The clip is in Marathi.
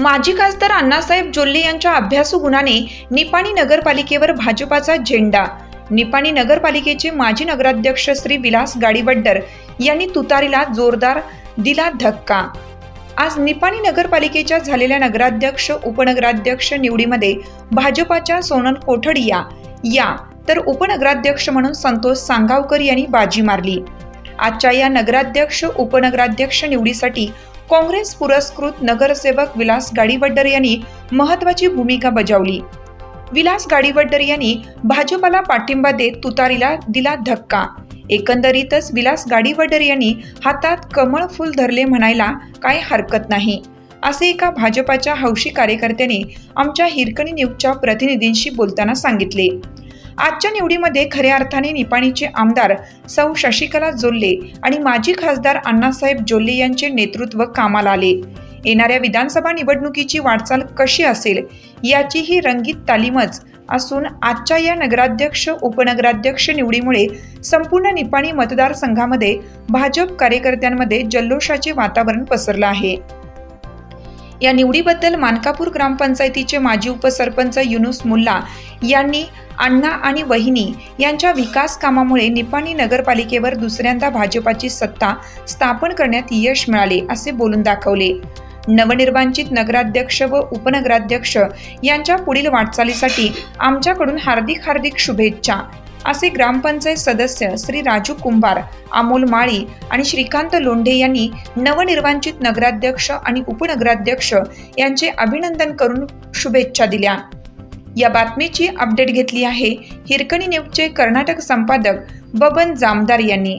माजी खासदार अण्णासाहेब जोल्ले यांच्या अभ्यासू गुणाने निपाणी नगरपालिकेवर भाजपाचा झेंडा. निपाणी नगरपालिकेचे माजी नगराध्यक्ष श्री विलास गाडीवड्डर यांनी तुतारीला जोरदार दिला धक्का. आज निपाणी नगरपालिकेच्या झालेल्या नगराध्यक्ष उपनगराध्यक्ष निवडीमध्ये भाजपाच्या सोनल कोठडिया या तर उपनगराध्यक्ष म्हणून संतोष सांगावकर यांनी बाजी मारली. आजच्या या नगराध्यक्ष उपनगराध्यक्ष निवडीसाठी काँग्रेस पुरस्कृत नगरसेवक विलास गाडीवड्डर यांनी महत्वाची भूमिका बजावली. विलास गाडीवड्डर यांनी भाजपाला पाठिंबा देत तुतारीला दिला धक्का. एकंदरीतच विलास गाडीवडर यांनी हातात कमळ फुल धरले म्हणायला काय हरकत नाही. असे एका भाजपाच्या हौशी कार्यकर्त्याने आमच्या हिरकणी न्यूजच्या प्रतिनिधींशी बोलताना सांगितले. आजच्या निवडीमध्ये खऱ्या अर्थाने निपाणीचे आमदार सौ शशिकला जोल्ले आणि माजी खासदार अण्णासाहेब जोल्ले यांचे नेतृत्व कामाला आले. येणाऱ्या विधानसभा निवडणुकीची वाटचाल कशी असेल याची ही रंगीत तालीमच असून आजच्या या नगराध्यक्ष उपनगराध्यक्ष निवडीमुळे संपूर्ण निपाणी मतदारसंघामध्ये भाजप कार्यकर्त्यांमध्ये जल्लोषाचे वातावरण पसरलं आहे. या निवडीबद्दल मानकापूर ग्रामपंचायतीचे माजी उपसरपंच युनुस मुल्ला यांनी अण्णा आणि वहिनी यांच्या विकास कामामुळे निपाणी नगरपालिकेवर दुसऱ्यांदा भाजपाची सत्ता स्थापन करण्यात यश मिळाले असे बोलून दाखवले. नवनिर्वाचित नगराध्यक्ष व उपनगराध्यक्ष यांच्या पुढील वाटचालीसाठी आमच्याकडून हार्दिक हार्दिक शुभेच्छा. असे ग्रामपंचायत सदस्य श्री राजू कुंभार अमोल माळी आणि श्रीकांत लोंढे यांनी नवनिर्वाचित नगराध्यक्ष आणि उपनगराध्यक्ष यांचे अभिनंदन करून शुभेच्छा दिल्या. या बातमीची अपडेट घेतली आहे हिरकणी न्यूजचे कर्नाटक संपादक बबन जामदार यांनी.